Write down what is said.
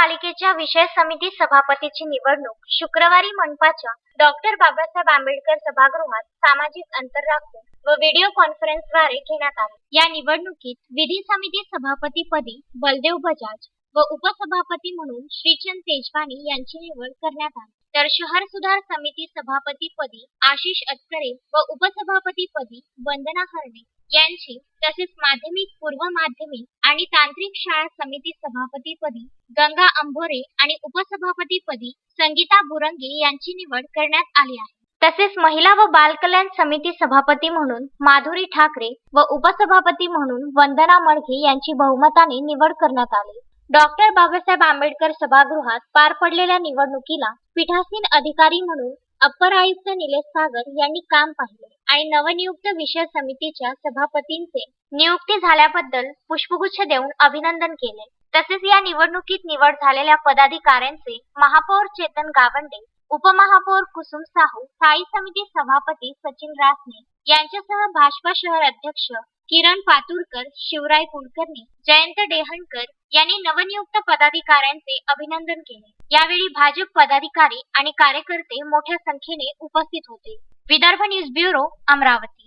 पालिकेच्या विषय समिती सभापतीची निवडणूक शुक्रवारी मनपाच्या डॉक्टर बाबासाहेब आंबेडकर सभागृहात सामाजिक अंतर राखून व व्हिडिओ कॉन्फरन्सद्वारे घेण्यात आली. या निवडणुकीत विधी समिती सभापतीपदी बलदेव बजाज व उपसभापती म्हणून श्रीचंद तेजवानी यांची निवड करण्यात आली. तर शहर सुधार समिती सभापतीपदी आशिष अतकरे व उपसभापतीपदी वंदना हरणे यांची तसेच माध्यमिक पूर्व माध्यमिक आणि तांत्रिक शाळा समिती सभापतीपदी गंगा अंभोरे आणि उपसभापतीपदी संगीता बुरंगे यांची निवड करण्यात आली आहे. तसेच महिला व बालकल्याण समिती सभापती म्हणून माधुरी ठाकरे व उपसभापती म्हणून वंदना मडघे यांची बहुमताने निवड करण्यात आली. डॉक्टर बाबासाहेब आंबेडकर सभागृहात पार पडलेल्या निवडणुकीला पीठासीन अधिकारी म्हणून अप्पर आयुक्त निलेश सागर यांनी काम पाहिले आणि नवनियुक्त विषय समितीच्या सभापतींचे नियुक्ती झाल्याबद्दल पुष्पगुच्छ देऊन अभिनंदन केले. तसेच या निवडणुकीत निवड झालेल्या पदाधिकाऱ्यांचे महापौर चेतन गावंडे उपमहापौर कुसुम साहू स्थायी समिती सभापती सचिन रासने यांच्यासह भाजपा शहर अध्यक्ष किरण पातुरकर शिवराय कुलकर्णी जयंत डेहणकर यांनी नवनियुक्त पदाधिकाऱ्यांचे अभिनंदन केले. यावेळी भाजप पदाधिकारी आणि कार्यकर्ते मोठ्या संख्येने उपस्थित होते. Vidarbha news bureau Amravati.